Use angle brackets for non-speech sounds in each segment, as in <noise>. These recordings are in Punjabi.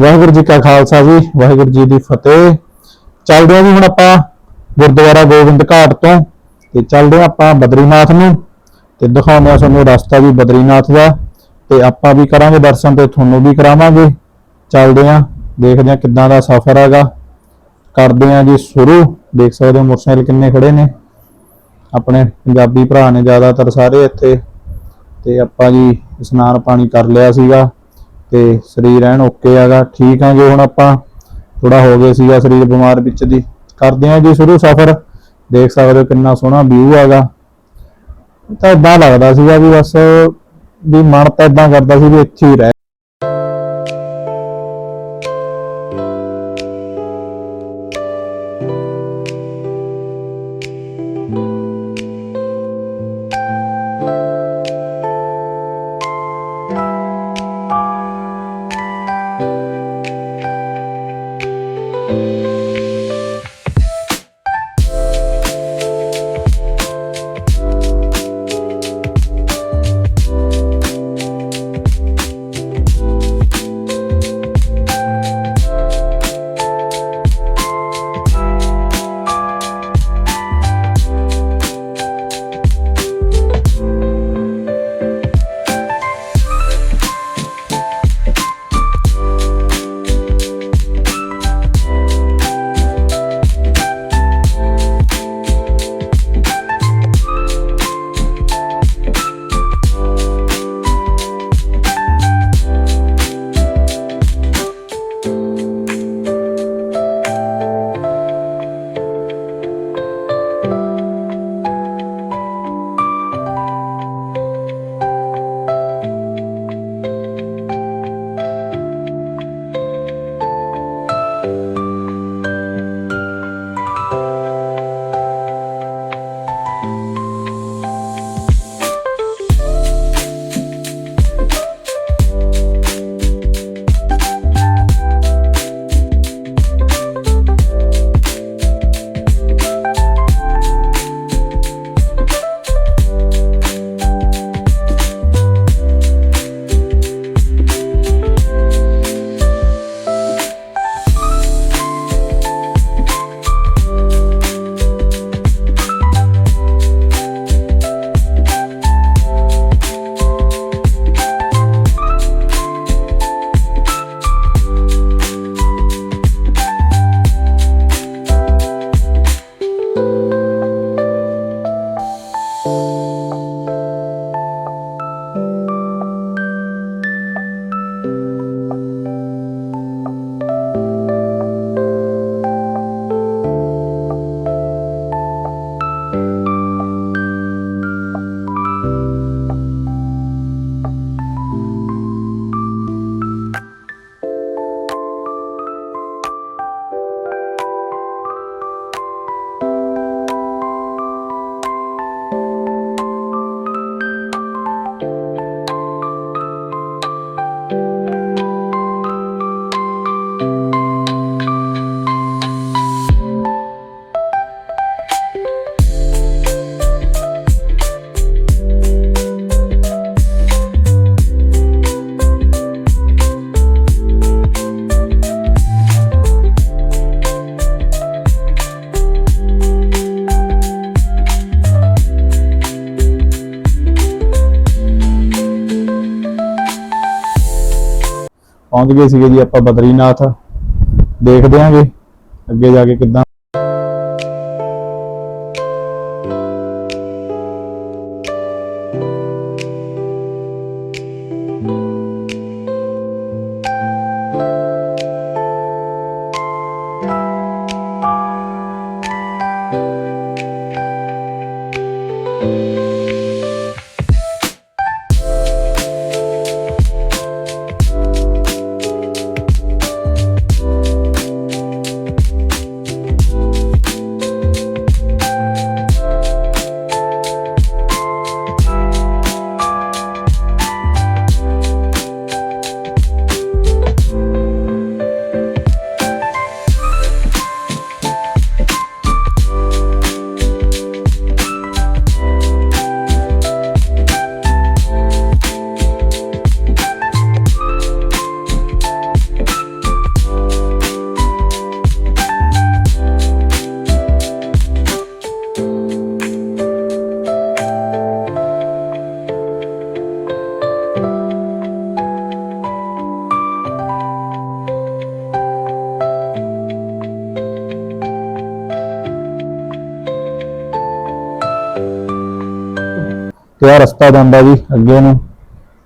ਵਾਹਿਗੁਰੂ ਜੀ ਕਾ ਖਾਲਸਾ ਜੀ, ਵਾਹਿਗੁਰੂ ਜੀ ਦੀ ਫਤਿਹ। ਚੱਲਦੇ ਹਾਂ ਜੀ ਹੁਣ ਆਪਾਂ ਗੁਰਦੁਆਰਾ ਗੋਬਿੰਦ ਘਾਟ ਤੋਂ, ਤੇ ਚੱਲਦੇ ਹਾਂ ਆਪਾਂ ਬਦਰੀਨਾਥ ਨੂੰ, ਤੇ ਦਿਖਾਉਂਦੇ ਹਾਂ ਤੁਹਾਨੂੰ ਰਸਤਾ ਵੀ ਬਦਰੀਨਾਥ ਦਾ, ਤੇ ਆਪਾਂ ਵੀ ਕਰਾਂਗੇ ਦਰਸ਼ਨ ਤੇ ਤੁਹਾਨੂੰ ਵੀ ਕਰਾਵਾਂਗੇ। ਚੱਲਦੇ ਹਾਂ, ਦੇਖਦੇ ਹਾਂ ਕਿੱਦਾਂ ਦਾ ਸਫ਼ਰ ਹੈਗਾ। ਕਰਦੇ ਹਾਂ ਜੀ ਸ਼ੁਰੂ, ਦੇਖ ਸਕਦੇ ਹੋ ਮੋਟਰਸਾਈਕਲ ਕਿੰਨੇ ਖੜੇ ਨੇ। ਆਪਣੇ ਪੰਜਾਬੀ ਭਰਾ ਨੇ ਜ਼ਿਆਦਾਤਰ ਸਾਰੇ ਇੱਥੇ, ਤੇ ਆਪਾਂ ਜੀ ਇਸ਼ਨਾਨ ਪਾਣੀ ਕਰ ਲਿਆ ਸੀਗਾ। ਤੇ ਸਰੀਰ ਐਨ ਓਕੇ ਹੈਗਾ, ਠੀਕ ਆ ਜੀ ਹੁਣ ਆਪਾਂ। ਥੋੜਾ ਹੋ ਗਿਆ ਸੀਗਾ ਸਰੀਰ ਬਿਮਾਰ ਵਿੱਚ ਦੀ। ਕਰਦੇ ਆ ਜੀ ਸ਼ੁਰੂ ਸਫ਼ਰ। ਦੇਖ ਸਕਦੇ ਹੋ ਕਿੰਨਾ ਸੋਹਣਾ ਵਿਊ ਹੈਗਾ। ਤਾਂ ਇਦਾਂ ਲੱਗਦਾ ਸੀਗਾ ਵੀ ਬਸ ਵੀ ਮਨ ਤਾਂ ਇਦਾਂ ਕਰਦਾ ਸੀ ਵੀ ਇੱਥੇ ਹੀ ਰਹਿ ਪਹੁੰਚ ਗਏ ਸੀਗੇ ਜੀ ਆਪਾਂ ਬਦਰੀਨਾਥ। ਦੇਖਦੇ ਆਂਗੇ ਅੱਗੇ ਜਾ ਕੇ ਕਿੱਦਾਂ ਆ ਰਸਤਾ ਜਾਂਦਾ ਜੀ ਅੱਗੇ ਨੂੰ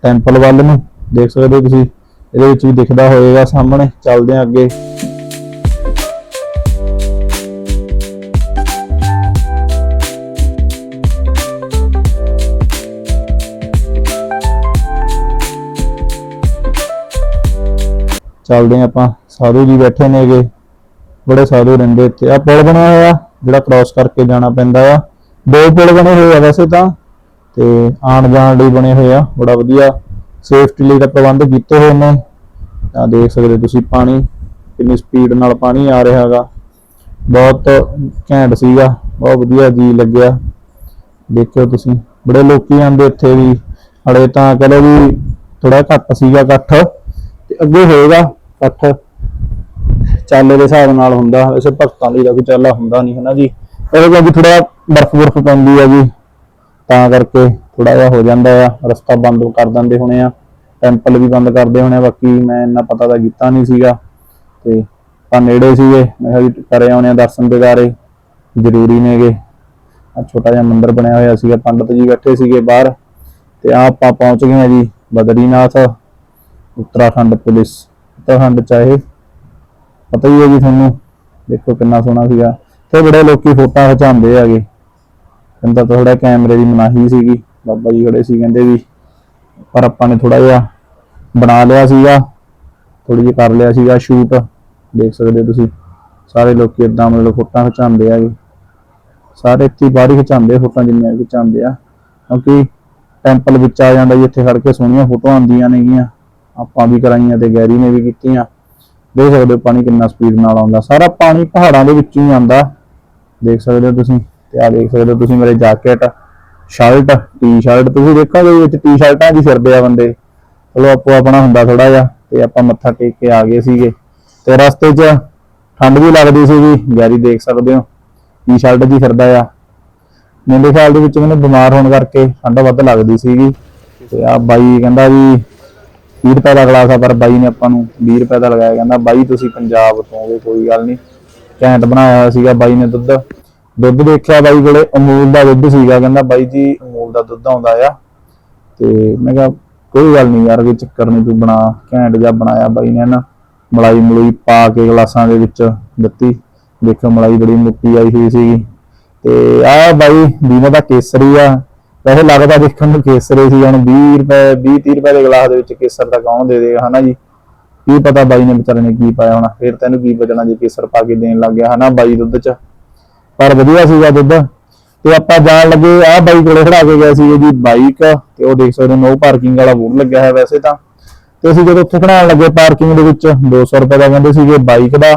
ਟੈਂਪਲ ਵੱਲ ਨੂੰ, ਦੇਖ ਸਕਦੇ ਹੋ ਤੁਸੀਂ, ਇਹਦੇ ਵਿੱਚ ਵੀ ਦਿਖਦਾ ਹੋਏਗਾ ਸਾਹਮਣੇ, ਚੱਲਦੇ ਆ ਅੱਗੇ। ਚੱਲਦੇ ਹਾਂ ਆਪਾਂ, ਸਾਧੂ ਜੀ ਬੈਠੇ ਨੇਗੇ ਬੜੇ ਸਾਧੂ ਰਹਿੰਦੇ ਇੱਥੇ। ਆ ਪੁਲ ਬਣਿਆ ਹੋਇਆ, ਜਿਹੜਾ ਕ੍ਰਾਸ ਕਰਕੇ ਜਾਣਾ ਪੈਂਦਾ ਆ। ਦੋ ਪੁਲ ਬਣੇ ਹੋਏ ਆ ਵੈਸੇ ਤਾਂ। ਤੇ ਆਉਣ ਜਾਣ ਲਈ ਬਣੇ ਹੋਏ ਆ, ਬੜਾ ਵਧੀਆ ਸੇਫਟੀ ਲਈ ਦਾ ਪ੍ਰਬੰਧ ਕੀਤੇ ਹੋਏ ਨੇ। ਤਾਂ ਦੇਖ ਸਕਦੇ ਤੁਸੀਂ ਪਾਣੀ, ਕਿੰਨੀ ਸਪੀਡ ਨਾਲ ਪਾਣੀ ਆ ਰਿਹਾ ਹੈਗਾ। ਬਹੁਤ ਘੈਂਟ ਸੀਗਾ, ਬਹੁਤ ਵਧੀਆ ਜੀ ਲੱਗਿਆ। ਦੇਖਿਓ ਤੁਸੀਂ, ਬੜੇ ਲੋਕੀ ਆਉਂਦੇ ਇੱਥੇ ਵੀ। ਹਲੇ ਤਾਂ ਕਹਿੰਦੇ ਵੀ ਥੋੜਾ ਘੱਟ ਸੀਗਾ ਇਕੱਠ, ਤੇ ਅੱਗੇ ਹੋਏਗਾ ਇਕੱਠ। ਚਾਲੇ ਦੇ ਹਿਸਾਬ ਨਾਲ ਹੁੰਦਾ, ਵੈਸੇ ਭਗਤਾਂ ਲਈ ਤਾਂ ਕੋਈ ਚਾਲਾ ਹੁੰਦਾ ਨਹੀਂ, ਹਨਾ ਜੀ? ਇਹ ਕਿਉਂਕਿ ਥੋੜਾ ਬਰਫ਼ ਬਰਫ਼ ਪੈਂਦੀ ਆ ਜੀ। ਤਾਂ ਕਰਕੇ ਥੋੜਾ ਜਿਹਾ ਹੋ ਜਾਂਦਾ ਆ, ਰਸਤਾ ਬੰਦ ਕਰ ਦਿੰਦੇ ਹੋਣੇ ਆ ਟੈਂਪਲ ਵੀ ਬੰਦ ਕਰਦੇ ਹੋਣੇ ਆ, ਬਾਕੀ ਮੈਂ ਇੰਨਾ ਪਤਾ ਤਾਂ ਕੀਤਾ ਨਹੀਂ ਸੀਗਾ। ਤੇ ਆਪਾਂ ਨੇੜੇ ਸੀਗੇ, ਮੈਂ ਕਿਹਾ ਵੀ ਕਰੇ ਆਉਣੇ ਆ ਦਰਸ਼ਨ ਦਿਦਾਰੇ ਜ਼ਰੂਰੀ ਨੇਗੇ ਆ ਛੋਟਾ ਜਿਹਾ ਮੰਦਿਰ ਬਣਿਆ ਹੋਇਆ ਸੀਗਾ, ਪੰਡਤ ਜੀ ਬੈਠੇ ਸੀਗੇ ਬਾਹਰ। ਤੇ ਆ ਆਪਾਂ ਪਹੁੰਚ ਗਏ ਆ ਜੀ, ਬਦਰੀਨਾਥ, ਉੱਤਰਾਖੰਡ ਪੁਲਿਸ। ਉੱਤਰਾਖੰਡ ਚਾਹੇ ਪਤਾ ਹੀ ਹੈ ਜੀ ਤੁਹਾਨੂੰ, ਦੇਖੋ ਕਿੰਨਾ ਸੋਹਣਾ ਸੀਗਾ। ਤੇ ਬੜੇ ਲੋਕੀ ਫੋਟੋਆਂ ਖਿਚਾਉਂਦੇ ਹੈਗੇ। ਕਹਿੰਦਾ ਥੋੜਾ ਕੈਮਰੇ ਦੀ ਮਨਾਹੀ ਸੀਗੀ, ਬਾਬਾ ਜੀ ਖੜੇ ਸੀ ਕਹਿੰਦੇ ਵੀ, ਪਰ ਆਪਾਂ ਨੇ ਥੋੜਾ ਜਿਹਾ ਬਣਾ ਲਿਆ ਸੀਗਾ ਥੋੜੀ ਜਿਹੀ ਕਰ ਲਿਆ ਸੀਗਾ ਸ਼ੂਟ, ਦੇਖ ਸਕਦੇ ਹੋ ਤੁਸੀਂ, ਸਾਰੇ ਲੋਕੀ ਇਦਾਂ ਮਤਲਬ ਫੋਟਾਂ ਖਿਚਾਉਂਦੇ ਆ ਜੀ। ਸਾਰੇ ਇੱਥੇ ਬਾਹਰ ਹੀ ਖਿਚਾਉਂਦੇ ਆ ਫੋਟੋਆਂ ਜਿੰਨੀਆਂ ਵੀ ਖਿਚਾਉਂਦੇ ਆ, ਕਿਉਂਕਿ ਟੈਂਪਲ ਵਿੱਚ ਆ ਜਾਂਦਾ ਜੀ, ਇੱਥੇ ਖੜ ਕੇ ਸੋਹਣੀਆਂ ਫੋਟੋਆਂ ਆਉਂਦੀਆਂ ਨੇਗੀਆਂ, ਆਪਾਂ ਵੀ ਕਰਾਈਆਂ ਤੇ ਗੈਰੀ ਨੇ ਵੀ ਕੀਤੀਆਂ, ਦੇਖ ਸਕਦੇ ਹੋ ਪਾਣੀ ਕਿੰਨਾ ਸਪੀਡ ਨਾਲ ਆਉਂਦਾ, ਸਾਰਾ ਪਾਣੀ ਪਹਾੜਾਂ ਦੇ ਵਿੱਚੋਂ ਹੀ ਆਉਂਦਾ, ਦੇਖ ਸਕਦੇ ਹੋ ਤੁਸੀਂ। ਤੇ ਆ ਦੇਖ ਸਕਦੇ ਹੋ ਤੁਸੀਂ ਮੇਰੇ ਜੈਕਟ ਸ਼ਰਟ ਟੀ-ਸ਼ਰਟ ਤੁਸੀਂ ਦੇਖੋਗੇ ਵਿੱਚ ਟੀ-ਸ਼ਰਟਾਂ ਦੀ ਫਿਰਦੇ ਆ ਬੰਦੇ। ਚਲੋ ਆਪੋ ਆਪਣਾ ਹੁੰਦਾ ਥੋੜਾ ਜਿਹਾ ਤੇ ਆਪਾਂ ਮੱਥਾ ਟੇਕ ਕੇ ਆ ਗਏ ਸੀਗੇ। ਤੇ ਰਸਤੇ 'ਚ ਠੰਡ ਵੀ ਲੱਗਦੀ ਸੀਗੀ, ਗੈਰੀ ਦੇਖ ਸਕਦੇ ਹੋ ਟੀ-ਸ਼ਰਟ ਦੀ ਫਿਰਦਾ ਆ। ਮੇਰੇ ਖਿਆਲ ਦੇ ਵਿੱਚ ਮੈਨੂੰ ਬਿਮਾਰ ਹੋਣ ਕਰਕੇ ਠੰਡ ਵੱਧ ਲੱਗਦੀ ਸੀਗੀ। ਤੇ ਆ ਬਾਈ ਕਹਿੰਦਾ ਵੀ 20 ਰੁਪਏ ਦਾ ਗਲਾਸ ਆ, ਪਰ ਬਾਈ ਨੇ ਆਪਾਂ ਨੂੰ 20 ਰੁਪਏ ਦਾ ਲਗਾਇਆ। ਕਹਿੰਦਾ ਬਾਈ ਤੁਸੀਂ ਪੰਜਾਬ ਤੋਂ ਹੋਗੇ ਕੋਈ ਗੱਲ ਨਹੀਂ। ਘੈਂਟ ਬਣਾਇਆ ਹੋਇਆ ਸੀਗਾ ਬਾਈ ਨੇ ਦੁੱਧ। ਦੁੱਧ ਦੇਖਿਆ ਬਾਈ ਕੋਲੇ, ਅਮੂਲ ਦਾ ਦੁੱਧ ਸੀਗਾ, ਕਹਿੰਦਾ ਬਾਈ ਜੀ ਅਮੂਲ ਦਾ ਦੁੱਧ ਆਉਂਦਾ ਆ। ਤੇ ਮੈਂ ਕਿਹਾ, ਕੋਈ ਗੱਲ ਨਹੀਂ ਯਾਰ, ਕੋਈ ਚੱਕਰ ਨਹੀਂ ਤੂੰ ਬਣਾ, ਘੈਂਟ ਜਿਹਾ ਬਣਾਇਆ ਬਾਈ ਨੇ ਨਾ। ਮਲਾਈ ਮਲੂਈ ਪਾ ਕੇ ਗਲਾਸਾਂ ਦੇ ਵਿੱਚ ਦਿੱਤੀ। ਦੇਖੋ, ਮਲਾਈ ਬੜੀ ਮੁੱਟੀ ਆਈ ਹੋਈ ਸੀਗੀ। ਤੇ ਆ ਬਾਈ ਦੀਨਾ ਦਾ ਕੇਸਰੀ ਆ। ਵੈਸੇ ਲੱਗਦਾ ਦੇਖਣ ਨੂੰ ਕੇਸਰੀ ਸੀ, ਹੁਣ 20 ਰੁਪਏ 20 30 ਰੁਪਏ ਦੇ ਗਲਾਸ ਦੇ ਵਿੱਚ ਕੇਸਰ ਦਾ ਕੌਣ ਦੇ ਦੇਗਾ, ਹਨਾ ਜੀ? ਕੀ ਪਤਾ ਬਾਈ ਨੇ ਵਿਚਾਰੇ ਨੇ ਕੀ ਪਾਇਆ ਹੋਣਾ, ਫਿਰ ਤੈਨੂੰ ਕੀ ਬਚਣਾ ਜੇ ਕੇਸਰ ਪਾ ਕੇ ਦੇਣ ਲੱਗ ਗਿਆ, ਹਨਾ ਬਾਈ ਦੁੱਧ ਚ? ਪਰ ਵਧੀਆ ਸੀਗਾ ਦੁੱਧ। ਤੇ ਆਪਾਂ ਜਾਣ ਲੱਗੇ, ਆਹ ਬਾਈਕ ਕੋਲੇ ਖੜਾ ਕੇ ਗਏ ਸੀ ਜੀ ਬਾਈਕ ਤੇ ਉਹ ਦੇਖ ਸਕਦੇ ਹੋ, ਨੋ ਪਾਰਕਿੰਗ ਵਾਲਾ ਬੋਰਡ ਲੱਗਿਆ ਹੋਇਆ ਵੈਸੇ ਤਾਂ। ਤੇ ਅਸੀਂ ਜਦੋਂ ਉੱਥੇ ਖੜਾਉਣ ਲੱਗੇ ਪਾਰਕਿੰਗ ਦੇ ਵਿੱਚ 200 ਰੁਪਏ ਦਾ ਕਹਿੰਦੇ ਸੀਗੇ ਬਾਈਕ ਦਾ,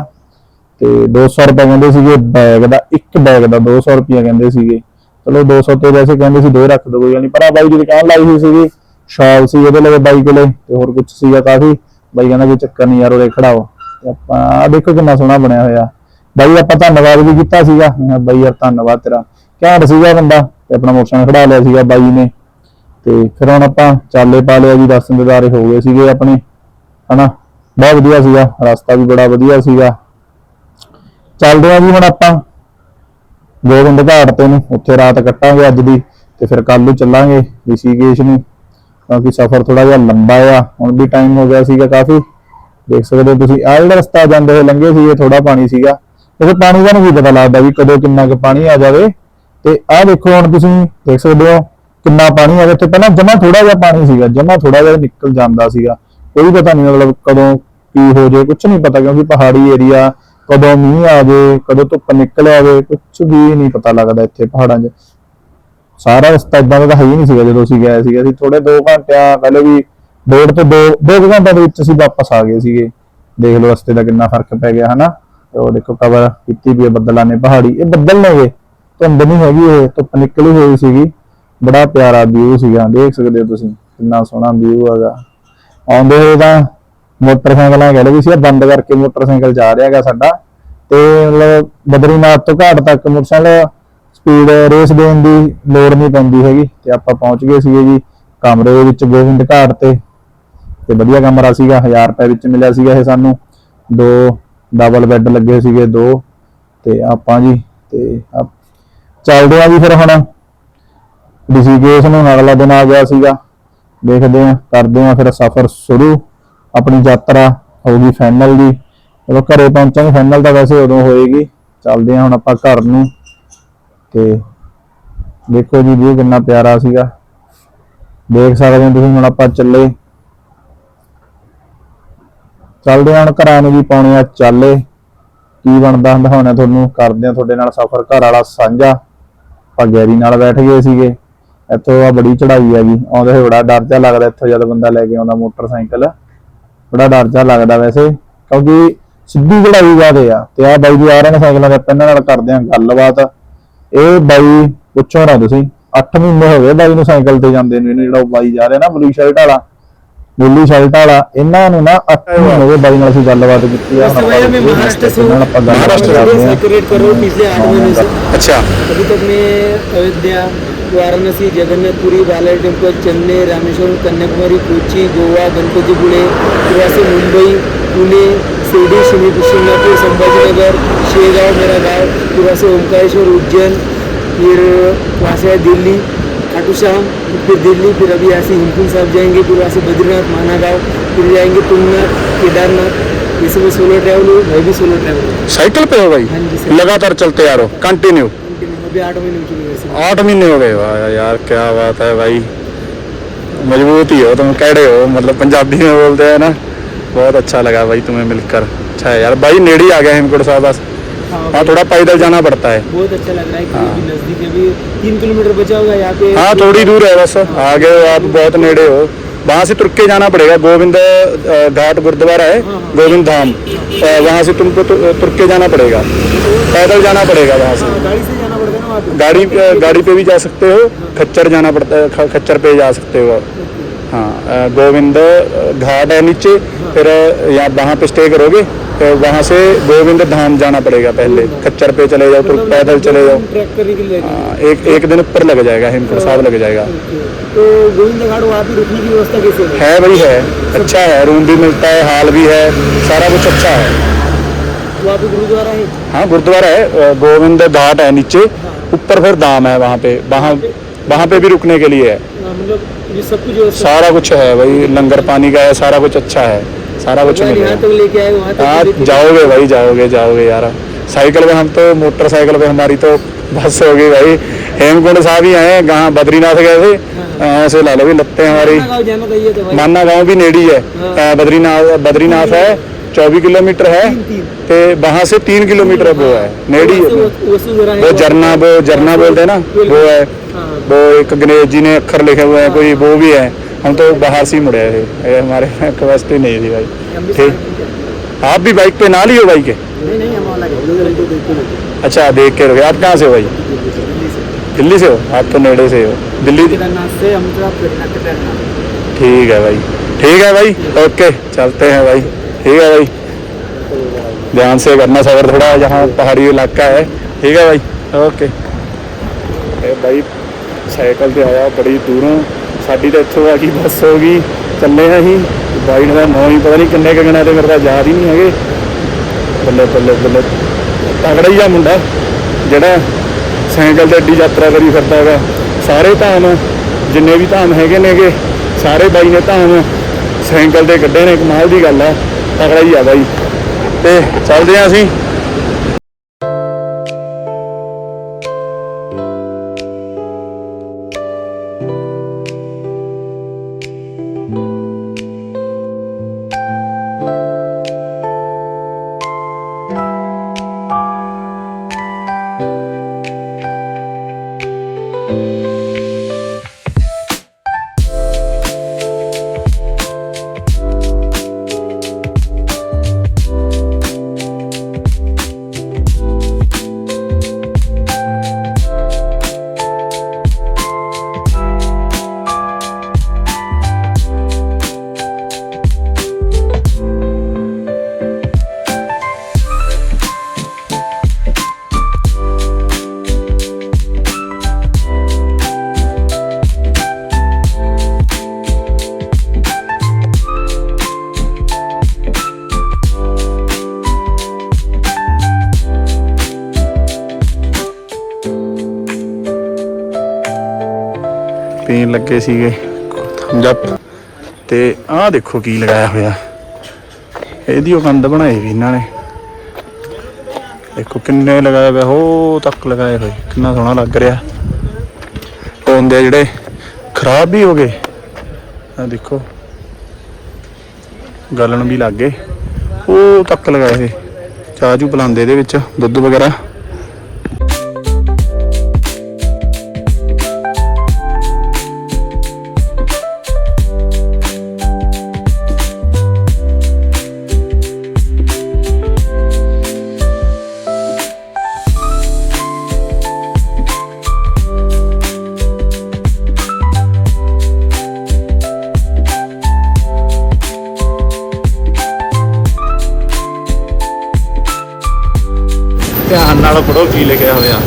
ਤੇ 200 ਰੁਪਏ ਕਹਿੰਦੇ ਸੀਗੇ ਬੈਗ ਦਾ, ਇੱਕ ਬੈਗ ਦਾ 200 ਰੁਪਏ ਕਹਿੰਦੇ ਸੀਗੇ। ਚਲੋ 200 ਤੇ ਵੈਸੇ ਕਹਿੰਦੇ ਸੀ, ਦੋ ਰੱਖ ਦੋ, ਕੋਈ ਨਹੀਂ। ਪਰ ਆ ਬਾਈ ਦੀ ਦੁਕਾਨ ਲਾਈ ਹੋਈ ਸੀਗੀ, ਸ਼ਾਲ ਸੀ ਉਹਦੇ ਲਈ ਬਾਈ ਕੋਲੇ, ਤੇ ਹੋਰ ਕੁਝ ਸੀਗਾ ਕਾਫੀ। ਬਾਈ ਕਹਿੰਦਾ, ਕੋਈ ਚੱਕਰ ਨਹੀਂ ਯਾਰ, ਉਹਦੇ ਖੜਾਓ। ਆਪਾਂ, ਆਹ ਦੇਖੋ ਕਿੰਨਾ ਸੋਹਣਾ ਬਣਿਆ ਹੋਇਆ। ਬਾਈ, ਆਪਾਂ ਧੰਨਵਾਦ ਵੀ ਕੀਤਾ ਸੀਗਾ। ਮੈਂ ਬਾਈ, ਯਾਰ, ਧੰਨਵਾਦ ਤੇਰਾ। ਘੈਂਟ ਸੀਗਾ ਬੰਦਾ ਤੇ ਆਪਣਾ ਮੋਟਰਸਾਈਕਲ ਖੜਾ ਲਿਆ ਸੀਗਾ ਬਾਈ ਨੇ। ਤੇ ਫਿਰ ਹੁਣ ਆਪਾਂ ਚਾਲੇ ਪਾ ਲਿਆ ਜੀ, ਦਸ ਦਿਦਾਰੇ ਹੋ ਗਏ ਸੀਗੇ ਆਪਣੇ, ਹਨਾ? ਬਹੁਤ ਵਧੀਆ ਸੀਗਾ, ਰਸਤਾ ਵੀ ਬੜਾ ਵਧੀਆ ਸੀਗਾ। ਚੱਲਦੇ ਆ ਜੀ ਹੁਣ ਆਪਾਂ। ਗੋਬਿੰਦ ਘਾਟ ਤੇ ਨੂੰ, ਉੱਥੇ ਰਾਤ ਕੱਟਾਂਗੇ ਅੱਜ ਦੀ ਤੇ ਫਿਰ ਕੱਲ ਨੂੰ ਚੱਲਾਂਗੇ ਰਿਸ਼ੀਕੇਸ਼ ਨੂੰ। ਕਿਉਂਕਿ ਸਫ਼ਰ ਥੋੜਾ ਜਿਹਾ ਲੰਬਾ ਆ, ਹੁਣ ਵੀ ਟਾਈਮ ਹੋ ਗਿਆ ਸੀਗਾ ਕਾਫੀ। ਦੇਖ ਸਕਦੇ ਹੋ ਤੁਸੀਂ, ਆਹ ਜਿਹੜਾ ਰਸਤਾ ਜਾਂਦੇ ਹੋਏ ਲੰਘੇ ਸੀਗੇ ਥੋੜਾ ਪਾਣੀ ਸੀਗਾ। ਉਹ ਪਾਣੀ ਦਾ ਨਹੀਂ ਪਤਾ ਲੱਗਦਾ ਵੀ ਕਦੋਂ ਕਿੰਨਾ ਕੁ ਪਾਣੀ ਆ ਜਾਵੇ। ਤੇ ਆਹ ਦੇਖੋ ਹੁਣ ਤੁਸੀਂ ਦੇਖ ਸਕਦੇ ਹੋ ਕਿੰਨਾ ਪਾਣੀ ਆ ਗਿਆ। ਇੱਥੇ ਪਹਿਲਾਂ ਜਮਾ ਥੋੜਾ ਜਿਹਾ ਪਾਣੀ ਸੀਗਾ, ਜਮਾ ਥੋੜਾ ਜਿਹਾ ਨਿਕਲ ਜਾਂਦਾ ਸੀਗਾ। ਕੋਈ ਪਤਾ ਨਹੀਂ ਮਤਲਬ ਕਦੋਂ ਕੀ ਹੋ ਜਾਏ ਕੁਝ ਨਹੀਂ ਪਤਾ ਕਿਉਂਕਿ ਪਹਾੜੀ ਏਰੀਆ, ਕਦੋਂ ਮੀਂਹ ਆ ਜਾਏ, ਕਦੋਂ ਧੁੱਪ ਨਿਕਲ ਆਵੇ ਕੁਝ ਵੀ ਨਹੀਂ ਪਤਾ ਲੱਗਦਾ ਇੱਥੇ ਪਹਾੜਾਂ 'ਚ। ਸਾਰਾ ਰਸਤਾ ਇਦਾਂ ਦਾ ਤਾਂ ਹੈ ਹੀ ਨਹੀਂ ਸੀਗਾ ਜਦੋਂ ਅਸੀਂ ਗਏ ਸੀਗੇ। ਅਸੀਂ ਥੋੜੇ 2 ਘੰਟਿਆਂ ਪਹਿਲੇ ਵੀ ਡੇਢ ਤੋਂ 2 2 ਘੰਟਿਆਂ ਦੇ ਵਿੱਚ ਅਸੀਂ ਵਾਪਸ ਆ ਗਏ ਸੀਗੇ। ਦੇਖ ਲਓ ਰਸਤੇ ਦਾ ਕਿੰਨਾ ਫ਼ਰਕ ਪੈ ਗਿਆ, ਹਨਾ? ਤੇ ਉਹ ਦੇਖੋ ਕਵਰ ਕੀਤੀ ਵੀ ਹੈ ਬੱਦਲਾਂ ਨੇ, ਪਹਾੜੀ, ਇਹ ਬੱਦਲ ਨੇਗੇ ਧੁੰਦ ਨਹੀਂ ਹੈਗੀ ਇਹ, ਧੁੱਪ ਨਿਕਲੀ ਹੋਈ ਸੀਗੀ। ਬੜਾ ਪਿਆਰਾ ਵਿਊ ਸੀਗਾ, ਦੇਖ ਸਕਦੇ ਹੋ ਤੁਸੀਂ, ਕਿੰਨਾ ਸੋਹਣਾ ਵਿਊ ਹੈਗਾ। ਆਉਂਦੇ ਹੋਏ ਤਾਂ ਮੋਟਰਸਾਈਕਲਾਂ ਕਹਿੰਦੇ ਵੀ ਸੀ ਬੰਦ ਕਰਕੇ ਮੋਟਰਸਾਈਕਲ ਜਾ ਰਿਹਾ ਹੈਗਾ ਸਾਡਾ। ਤੇ ਮਤਲਬ ਬਦਰੀਨਾਥ ਤੋਂ ਘਾਟ ਤੱਕ ਮੋਟਰਸਾਈਕਲ ਸਪੀਡ ਰੇਸ ਦੇਣ ਦੀ ਲੋੜ ਨਹੀਂ ਪੈਂਦੀ ਹੈਗੀ। ਤੇ ਆਪਾਂ ਪਹੁੰਚ ਗਏ ਸੀਗੇ ਜੀ ਕਮਰੇ ਦੇ ਵਿੱਚ ਗੋਬਿੰਦ ਘਾਟ ਤੇ। ਤੇ ਵਧੀਆ ਕਮਰਾ ਸੀਗਾ 1000 ਰੁਪਏ ਵਿੱਚ ਮਿਲਿਆ ਸੀਗਾ ਇਹ ਸਾਨੂੰ। ਦੋ ਡਬਲ ਬੈੱਡ ਲੱਗੇ ਸੀਗੇ ਦੋ, ਤੇ ਆਪਾਂ ਜੀ, ਤੇ ਚੱਲਦੇ ਆ ਜੀ ਫਿਰ ਹੁਣ। ਰਿਸ਼ੀਕੇਸ਼ ਨੂੰ ਅਗਲਾ ਦਿਨ ਆ ਗਿਆ ਸੀਗਾ। ਦੇਖਦੇ ਆ ਕਰਦੇ ਆ ਫਿਰ ਸਫ਼ਰ ਸ਼ੁਰੂ। ਆਪਣੀ ਯਾਤਰਾ ਹੋਊਗੀ ਫਾਈਨਲ ਦੀ ਜਦੋਂ ਘਰੇ ਪਹੁੰਚਾਂਗੇ ਫਾਈਨਲ ਤਾਂ ਵੈਸੇ ਉਦੋਂ ਹੋਏਗੀ। ਚੱਲਦੇ ਆ ਹੁਣ ਆਪਾਂ ਘਰ ਨੂੰ। ਤੇ ਦੇਖੋ ਜੀ ਵੀ ਕਿੰਨਾ ਪਿਆਰਾ ਸੀਗਾ। ਦੇਖ ਸਕਦੇ ਹੋ ਤੁਸੀਂ ਹੁਣ ਆਪਾਂ ਚੱਲੇ। ਚੱਲਦੇ ਹਾਂ ਘਰਾਂ ਨੂੰ ਜੀ ਪਾਉਣੇ ਆ ਚਾਲੇ। ਕੀ ਬਣਦਾ ਦਿਖਾਉਣਾ ਤੁਹਾਨੂੰ, ਕਰਦੇ ਆ ਤੁਹਾਡੇ ਨਾਲ ਸਫ਼ਰ ਘਰ ਵਾਲਾ ਸਾਂਝਾ। ਆਪਾਂ ਗੈਰੀ ਨਾਲ ਬੈਠ ਗਏ ਸੀਗੇ। ਇੱਥੋਂ ਆ ਬੜੀ ਚੜਾਈ ਆ ਆਉਂਦੇ ਹੋਏ ਬੜਾ ਡਰ ਜਿਹਾ ਲੱਗਦਾ ਇੱਥੋਂ ਜਦ ਬੰਦਾ ਲੈ ਕੇ ਆਉਂਦਾ ਮੋਟਰਸਾਈਕਲ। ਬੜਾ ਡਰ ਜਿਹਾ ਲੱਗਦਾ ਵੈਸੇ, ਕਿਉਂਕਿ ਸਿੱਧੀ ਚੜਾਈ ਜ਼ਿਆਦੇ ਆ। ਤੇ ਆ ਬਾਈ ਜੀ ਆ ਰਹੇ ਨੇ ਸਾਈਕਲਾਂ ਦੇ ਆਪਾਂ ਇਹਨਾਂ ਨਾਲ, ਕਰਦੇ ਆ ਗੱਲਬਾਤ। ਇਹ ਬਾਈ, ਪੁੱਛੋ ਨਾ ਤੁਸੀਂ 8 ਮਹੀਨੇ ਹੋ ਗਏ ਬਾਈ ਨੂੰ ਸਾਈਕਲ ਤੇ ਜਾਂਦੇ ਨੂੰ, ਇਹਨੂੰ ਜਿਹੜਾ ਬਾਈ ਜਾ ਰਿਹਾ ਨਾ ਬਲੂ ਸ਼ਰਟ ਵਾਲਾ ਨੀਲੀ ਸ਼ਰਟ ਵਾਲਾ ਇਹਨਾਂ ਨੂੰ ਨਾ 8 ਮਹੀਨੇ ਹੋ ਗਏ ਬਾਈ ਨਾਲ ਅਸੀਂ ਗੱਲਬਾਤ ਕੀਤੀ ਆ ਹੁਣ ਆਪਾਂ भैया मैं महाराष्ट्र से हूँ ਇਹਨਾਂ ਨਾਲ ਆਪਾਂ ਗੱਲਬਾਤ महाराष्ट्र ਕਰਦੇ से ਹਾਂ सेक्रेट कर रहा हूँ पिछले आठ महीने से अच्छा अभी तक मैं अयोध्या वाराणसी जगन्नाथपुरी बालाजी टेम्पल चेन्नई रामेश्वरम कन्याकुमारी कोची गोवा गणपतीपुळे फिर वहाँ से मुंबई पुणे शिर्डी शिमी शिंगापुर संभाजीनगर शेगांव मेरा गांव फिर वहाँ से ओंकारेश्वर उज्जैन फिर वहाँ से है दिल्ली खाटू श्याम फिर दिल्ली फिर अभी यहाँ से हिमकुंड साहब जाएँगे फिर वहाँ से बद्रीनाथ माना गाँव फिर जाएँगे तुंगनाथ केदारनाथ ये सब मैं सोलो ट्रैवल हूँ मैं भी सोलो ट्रैवल साइकिल पे हो भाई? हाँ। लगातार चलते रहे हो? कंटिन्यू अभी आठ महीने हो चुके आठ महीने हो गए वाह यार क्या बात है भाई। मज़बूत ही हो तुम कैडे हो? मतलब पंजाबी में बोलते हैं ना बहुत अच्छा लगा भाई तुम्हें मिलकर। अच्छा है यार भाई नेड़ी आ गया हेमकुंड साहब बस हाँ, हाँ थोड़ा पैदल जाना पड़ता है। बहुत अच्छा लग रहा है नज़दीक है अभी तीन किलोमीटर बचा होगा यहाँ पे। हाँ थोड़ी दूर है बस। आगे हो आप बहुत नेड़े हो। वहाँ से तुर के जाना पड़ेगा गोविंद घाट गुरुद्वारा है गोविंद धाम। वहाँ से तुमको तु- तुर के जाना पड़ेगा। पैदल जाना पड़ेगा वहाँ से। हाँ, गाड़ी है गाड़ी पे भी जा सकते हो खच्चर जाना पड़ता है खच्चर पे जा सकते हो हाँ गोविंद घाट है नीचे फिर यहाँ वहाँ पे स्टे करोगे तो वहाँ से गोविंद धाम जाना पड़ेगा पहले। खच्चर पे चले जाओ फिर पैदल चले जाओ। हाँ, एक एक दिन ऊपर लग जाएगा हेमकुंड साहब लग जाएगा। तो गोविंद घाट वहाँ पे रुकने की व्यवस्था कैसे है? है भाई है। अच्छा है रूम भी मिलता है हाल भी है सारा कुछ अच्छा है। गुरुद्वारा है? हाँ गुरुद्वारा है गोविंद घाट है नीचे ऊपर फिर धाम है वहाँ पे वहाँ वहाँ पे भी रुकने के लिए है। हाँ, मतलब ये सब कुछ सारा कुछ है भाई लंगर पानी का है सारा कुछ अच्छा है सारा कुछ मिलेगा। लेके आए वहाँ हाँ जाओगे भाई जाओगे जाओगे यार। साइकिल पे हम तो मोटरसाइकिल पे हमारी तो बस हो गई भाई। हेमकुंड साहब ही आए हैं कहाँ बद्रीनाथ गए थे। ऐसे ला लो भी लगते हैं हमारी। माना गाँव भी नेड़ी है। हाँ। बद्रीनाथ बद्रीनाथ है चौबीस किलोमीटर है। तीन वहाँ से तीन किलोमीटर वो है नेड़ी है। वो- वसु जरा है वो वहाँ झरना वो झरना बोलते हैं ना वो है। हाँ। वो एक अंग्रेज़ जी ने अक्षर लिखे हुए हैं कोई वो भी है। हम तो बाहर से ही मुड़े थे ये हमारे <laughs> कैपेसिटी नहीं थी भाई। ठीक। आप भी बाइक पे ना लियो बाइक के अच्छा देख के रुके आप कहाँ से हो भाई? दिल्ली से। हो? आप तो नेड़े से हो। दिल्ली से ठीक है भाई। ठीक है भाई। ओके चलते हैं भाई। ठीक है भाई। ध्यान से करना सफ़र थोड़ा जहाँ पहाड़ी इलाका है। ठीक है भाई। ओके भाई ਸਾਈਕਲ ਤੇ ਆਇਆ, ਬੜੀ ਦੂਰੋਂ। ਸਾਡੀ ਤਾਂ ਇੱਥੋਂ ਆ ਗਈ, ਬੱਸ ਹੋ ਗਈ। ਚੱਲੇ ਆ ਅਸੀਂ। ਬਾਈ ਨੇ ਤਾਂ ਨਾਂ ਹੀ ਪਤਾ ਨਹੀਂ ਕਿੰਨੇ ਕੁ ਗਣਾ ਤੇ ਮੇਰੇ ਤਾਂ ਯਾਦ ਹੀ ਨਹੀਂ ਹੈਗੇ। ਬੱਲੇ ਬੱਲੇ ਬੱਲੇ। ਤਗੜਾ ਹੀ ਆ ਮੁੰਡਾ। ਜਿਹੜਾ ਸਾਈਕਲ ਤੇ ਐਡੀ ਯਾਤਰਾ ਕਰੀ ਫਿਰਦਾ ਹੈਗਾ। ਸਾਰੇ ਧਾਮ, ਜਿੰਨੇ ਵੀ ਧਾਮ ਹੈਗੇ ਨੇਗੇ, ਸਾਰੇ ਬਾਈ ਨੇ ਧਾਮ ਸਾਈਕਲ ਤੇ ਕੱਢੇ ਨੇ। ਕਮਾਲ ਦੀ ਗੱਲ ਆ। ਤਗੜਾ ਹੀ ਆ ਬਾਈ। ਤੇ ਚੱਲਦੇ ਆ ਅਸੀਂ। ਲੱਗੇ ਸੀਗੇ। ਜੱਪ। ਤੇ ਆਹ ਦੇਖੋ ਕੀ ਲਗਾਇਆ ਹੋਇਆ। ਇਹਦੀ ਉਹ ਕੰਧ ਬਣਾਈ ਵੀ ਇਹਨਾਂ ਨੇ। ਦੇਖੋ ਕਿੰਨੇ ਲਗਾਏ ਹੋਏ ਹੋ ਤੱਕ ਲਗਾਏ ਹੋਏ। ਕਿੰਨਾ ਸੋਹਣਾ ਲੱਗ ਰਿਹਾ। ਉਹ ਜਿਹੜੇ ਖਰਾਬ ਵੀ ਹੋ ਗਏ। ਆ ਦੇਖੋ। ਗਲਣ ਵੀ ਲੱਗ ਗਏ। ਉਹ ਤੱਕ ਲਗਾਏ ਹੋਏ। ਚਾਹ ਚੂ ਪਿਲਾਉਂਦੇ ਇਹਦੇ ਵਿੱਚ। ਦੁੱਧ ਵਗੈਰਾ। ਧਿਆਨ ਨਾਲ ਪੜੋ ਕੀ ਲਿਖਿਆ ਹੋਇਆ।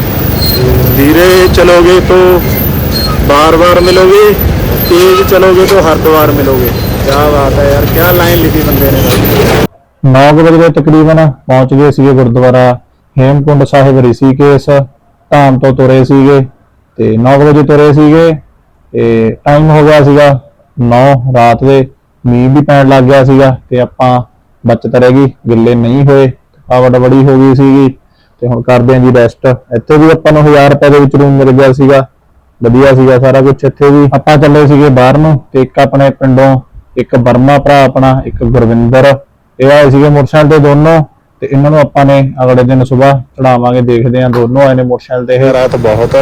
ਧੀਰੇ ਚਲੋਗੇ ਤੋ ਬਾਰ-ਬਾਰ ਮਿਲੋਗੇ ਤੇਜ਼ ਚਲੋਗੇ ਤੋ ਹਰ ਦਵਾਰ ਮਿਲੋਗੇ। ਕੀ ਬਾਤ ਹੈ ਯਾਰ ਕੀ ਲਾਈਨ ਲਿਖੀ ਬੰਦੇ ਨੇ 9 ਵਜੇ ਤਕਰੀਬਨ ਪਹੁੰਚ ਗਏ ਸੀਗੇ ਗੁਰਦੁਆਰਾ ਹੇਮਕੁੰਡ ਸਾਹਿਬ ਰਿਸ਼ੀਕੇਸ਼ ਧਾਮ ਤੋਂ ਤੁਰੇ ਸੀਗੇ ਤੇ 9 ਵਜੇ ਤੁਰੇ ਸੀਗੇ ਤੇ ਟਾਈਮ ਹੋ ਗਿਆ ਸੀਗਾ 9 ਰਾਤ ਦੇ ਮੀਂਹ ਵੀ ਪੈਣ ਲੱਗ ਗਿਆ ਸੀਗਾ ਤੇ ਆਪਾਂ ਬਚਤ ਰਹਿ ਗਈ ਗਿੱਲੇ ਨਹੀਂ ਹੋਏ ਥਕਾਵਟ ਬੜੀ ਹੋ ਗਈ ਸੀਗੀ। ਤੇ ਹੁਣ ਕਰਦੇ ਆਂ ਜੀ ਰੈਸਟ ਇੱਥੇ ਵੀ ਆਪਾਂ ਨੂੰ 1000 ਰੁਪਏ ਦੇ ਵਿੱਚ ਰੂਮ ਮਿਲ ਗਿਆ ਸੀਗਾ। ਵਧੀਆ ਸੀਗਾ ਸਾਰਾ ਕੁਝ ਇੱਥੇ ਵੀ ਆਪਾਂ ਚੱਲੇ ਸੀਗੇ ਬਾਹਰ ਨੂੰ ਤੇ ਇੱਕ ਆਪਣੇ ਪਿੰਡੋਂ, ਇੱਕ ਬਰਮਾ ਭਰਾ ਆਪਣਾ, ਇੱਕ ਗੁਰਵਿੰਦਰ। ਇਹ ਆਏ ਸੀਗੇ ਮੋਟਰਸਾਈਕਲ ਤੇ ਦੋਨੋਂ ਤੇ ਇਹਨਾਂ ਨੂੰ ਆਪਾਂ ਨੇ ਅਗਲੇ ਦਿਨ ਸਵੇਰ ਚੜਾਵਾਂਗੇ, ਦੇਖਦੇ ਆਂ। ਦੋਨੋਂ ਆਏ ਨੇ ਮੋਟਰਸਾਈਕਲ ਤੇ। ਇਹ ਰਾਤ ਬਹੁਤ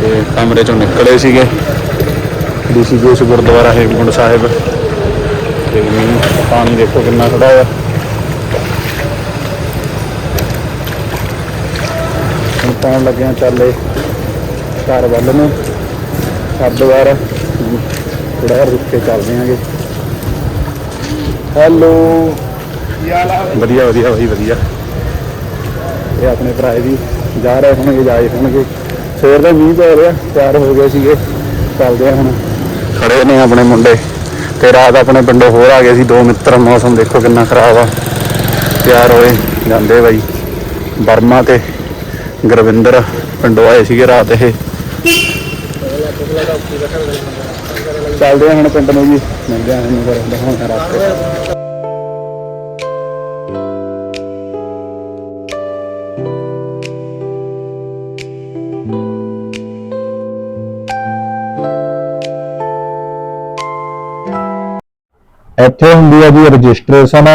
ਤੇ ਕਮਰੇ ਚੋਂ ਨਿਕਲੇ ਸੀਗੇ। ਰਿਸ਼ੀਕੇਸ਼ ਗੁਰਦੁਆਰਾ ਹੇਮਕੁੰਡ ਸਾਹਿਬ। ਤੇ ਮੀਂਹ ਪਾਣੀ ਦੇਖੋ ਕਿੰਨਾ ਖੜਾ ਹੋਇਆ ਪਾਉਣ ਲੱਗਿਆ ਚੱਲੇ ਘਰ ਵੱਲ ਨੂੰ। ਹਰਿਦੁਆਰ ਥੋੜਾ ਰੁੱਕ ਕੇ ਚੱਲਦੇ ਆਂਗੇ। ਹੈਲੋ। ਵਧੀਆ ਵਧੀਆ ਭਾਈ ਵਧੀਆ। ਇਹ ਆਪਣੇ ਭਰਾ ਵੀ ਜਾ ਰਹੇ ਹੋਣਗੇ ਜਾਏ ਹੋਣਗੇ। ਸਵੇਰ ਦਾ ਮੀਂਹ ਪੈ ਰਿਹਾ, ਤਿਆਰ ਹੋ ਗਏ ਸੀਗੇ। ਚੱਲਦੇ ਆ ਹੁਣ। ਖੜੇ ਨੇ ਆਪਣੇ ਮੁੰਡੇ। ਤੇ ਰਾਤ ਆਪਣੇ ਪਿੰਡੋਂ ਹੋਰ ਆ ਗਏ ਸੀ। ਦੋ ਮਿੱਤਰ, ਮੌਸਮ ਦੇਖੋ ਕਿੰਨਾ ਖਰਾਬ ਆ। ਤਿਆਰ ਹੋਏ ਜਾਂਦੇ ਬਾਈ। ਬਰਮਾ ਤੇ ਗੁਰਵਿੰਦਰ ਪਿੰਡੋਂ ਆਏ ਸੀਗੇ ਰਾਤ ਇਹ। ਚੱਲਦੇ ਆ ਹੁਣ ਪਿੰਡ ਨੂੰ ਜੀ। ਮਿਲਦੇ ਆ ਹੁਣ ਫਿਰ ਦਿਖਾਉਂਦੇ ਆ ਰਸਤੇ ਇੱਥੇ ਹੁੰਦੀ ਹੈ ਜੀ ਰਜਿਸਟ੍ਰੇਸ਼ਨ।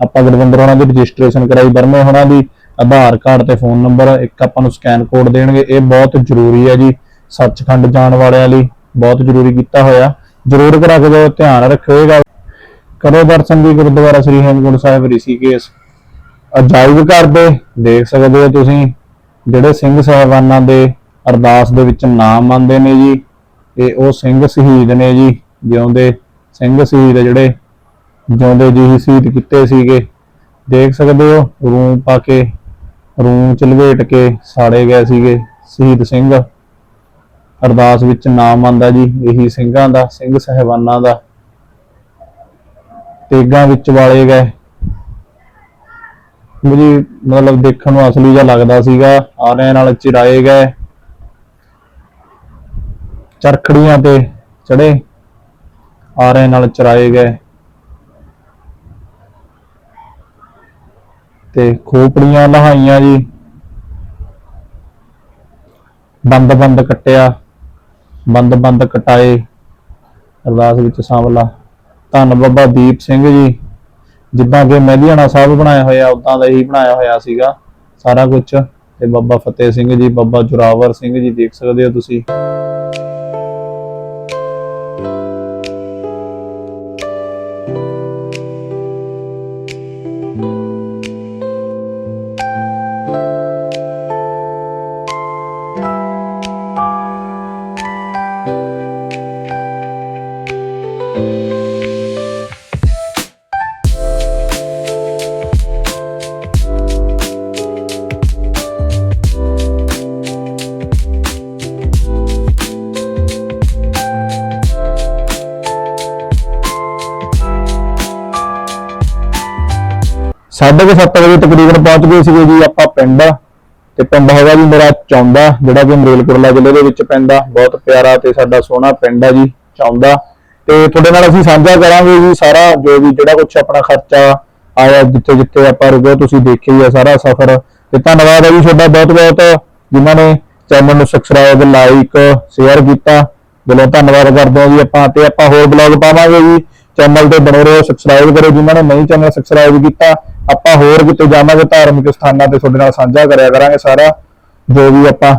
ਆਪਾਂ ਗੁਰਵਿੰਦਰ ਹੋਣਾ ਦੀ ਰਜਿਸਟ੍ਰੇਸ਼ਨ ਕਰਾਈ ਬਰਮੇ ਹੋਣਾ ਦੀ। ਆਧਾਰ ਕਾਰਡ ਤੇ ਫੋਨ ਨੰਬਰ ਇੱਕ ਆਪਾਂ ਨੂੰ ਸਕੈਨ ਕੋਡ ਦੇਣਗੇ। ਇਹ ਬਹੁਤ ਜ਼ਰੂਰੀ ਹੈ ਜੀ, ਸੱਚਖੰਡ ਜਾਣ ਵਾਲਿਆਂ ਲਈ ਬਹੁਤ ਜ਼ਰੂਰੀ ਕੀਤਾ ਹੋਇਆ। ਜ਼ਰੂਰ ਕਰਾ ਕੇ ਜਾਓ, ਧਿਆਨ ਰੱਖਿਓਗਾ ਕਰੋ ਦਰਸ਼ਨ ਜੀ ਗੁਰਦੁਆਰਾ ਸ੍ਰੀ ਹੇਮਕੁੰਟ ਸਾਹਿਬ, ਰਿਸ਼ੀਕੇਸ਼। ਅਜਾਇਬ ਘਰ ਦੇ, ਦੇਖ ਸਕਦੇ ਹੋ ਤੁਸੀਂ, ਜਿਹੜੇ ਸਿੰਘ ਸਾਹਿਬਾਨਾਂ ਦੇ ਅਰਦਾਸ ਦੇ ਵਿੱਚ ਨਾਮ ਆਉਂਦੇ ਨੇ ਜੀ ਇਹ ਉਹ ਸਿੰਘ ਸ਼ਹੀਦ ਨੇ ਜੀ, ਜਿਉਂਦੇ ਸਿੰਘ ਸ਼ਹੀਦ ਜਿਹੜੇ, ਜਿਉਂਦੇ ਜੀ ਹੀ ਸ਼ਹੀਦ ਕੀਤੇ ਸੀਗੇ। ਦੇਖ ਸਕਦੇ ਹੋ, ਰੂਮ ਪਾ ਕੇ ਰੂਮ ਚ ਲਵੇਟ ਕੇ ਸਾੜੇ ਗਏ ਸੀਗੇ, ਸ਼ਹੀਦ ਸਿੰਘ। ਅਰਦਾਸ ਵਿੱਚ ਨਾਮ ਆਂਦਾ ਜੀ, ਇਹੀ ਸਿੰਘਾਂ ਦਾ, ਸਿੰਘ ਸਹਿਬਾਨਾਂ ਦਾ। ਤੇਗਾਂ ਵਿੱਚ ਵਾਲੇ ਗਏ। ਮੁਝੇ ਮਤਲਬ ਦੇਖਣ ਨੂੰ ਅਸਲੀ ਜਿਹਾ ਲੱਗਦਾ ਸੀਗਾ, ਆਰਿਆਂ ਨਾਲ ਚਿਰਾਏ ਗਏ। ਚਰਖੜੀਆਂ ਤੇ ਚੜੇ ਆਰਿਆਂ ਨਾਲ ਚਰਾਏ ਗਏ। ਤੇ ਖੋਪੜੀਆਂ ਨਹਾਈਆਂ ਜੀ। ਬੰਦ ਬੰਦ ਕੱਟਿਆ, ਬੰਦ ਬੰਦ ਕਟਾਏ। ਅਰਦਾਸ ਵਿੱਚ ਸ਼ਾਮਲਾ ਧੰਨ ਬਾਬਾ ਦੀਪ ਸਿੰਘ ਜੀ, ਜਿੱਦਾਂ ਕਿ ਮਹਿਦੀਆਣਾ ਸਾਹਿਬ ਬਣਾਇਆ ਹੋਇਆ ਉਦਾਂ ਦਾ ਹੀ ਬਣਾਇਆ ਹੋਇਆ ਸੀਗਾ ਸਾਰਾ ਕੁਝ ਤੇ ਬਾਬਾ ਫਤਿਹ ਸਿੰਘ ਜੀ, ਬਾਬਾ ਜੁਰਾਵਰ ਸਿੰਘ ਜੀ, ਦੇਖ ਸਕਦੇ ਹੋ ਤੁਸੀਂ। ਸਾਢੇ ਕੁ ਸੱਤ ਵਜੇ ਤਕਰੀਬਨ ਪਹੁੰਚ ਗਏ ਸੀਗੇ ਜੀ ਆਪਾਂ ਪਿੰਡ ਤੇ ਪਿੰਡ ਹੈਗਾ ਜੀ ਮੇਰਾ ਚੌਂਦਾ, ਜਿਹੜਾ ਕਿ ਮਰੇਲਕੋਟਲਾ ਜ਼ਿਲ੍ਹੇ ਦੇ ਵਿੱਚ ਪੈਂਦਾ ਬਹੁਤ ਪਿਆਰਾ ਤੇ ਸਾਡਾ ਸੋਹਣਾ ਪਿੰਡ ਹੈ ਜੀ, ਚੌਂਦਾ। ਤੇ ਤੁਹਾਡੇ ਨਾਲ ਅਸੀਂ ਸਾਂਝਾ ਕਰਾਂਗੇ ਜੀ ਸਾਰਾ, ਜੋ ਵੀ ਜਿਹੜਾ ਕੁਝ ਆਪਣਾ ਖਰਚਾ ਆਇਆ, ਜਿੱਥੇ ਜਿੱਥੇ ਆਪਾਂ ਰੁਕੇ ਤੁਸੀਂ ਦੇਖਿਆ ਹੀ ਆ ਸਾਰਾ ਸਫ਼ਰ। ਤੇ ਧੰਨਵਾਦ ਹੈ ਜੀ ਤੁਹਾਡਾ ਬਹੁਤ ਬਹੁਤ, ਜਿਨ੍ਹਾਂ ਨੇ ਚੈਨਲ ਨੂੰ ਸਬਸਕ੍ਰਾਈਬ ਲਾਈਕ ਸ਼ੇਅਰ ਕੀਤਾ। ਦਿਲੋਂ ਧੰਨਵਾਦ ਕਰਦੇ ਹਾਂ ਜੀ ਆਪਾਂ ਤੇ ਆਪਾਂ ਹੋਰ ਬਲੌਗ ਪਾਵਾਂਗੇ ਜੀ। ਚੈਨਲ ਤੇ ਬਣੇ ਰਹੋ ਸਬਸਕ੍ਰਾਈਬ ਕਰੋ। ਜਿਨ੍ਹਾਂ ਨੇ ਨਹੀਂ ਚੈਨਲ ਸਬਸਕ੍ਰਾਈਬ ਕੀਤਾ ਆਪਾਂ ਹੋਰ ਕਿਤੇ ਜਾਵਾਂਗੇ ਧਾਰਮਿਕ ਸਥਾਨਾਂ ਤੇ ਤੁਹਾਡੇ ਨਾਲ ਸਾਂਝਾ ਕਰਿਆ ਕਰਾਂਗੇ ਸਾਰਾ, ਜੋ ਵੀ ਆਪਾਂ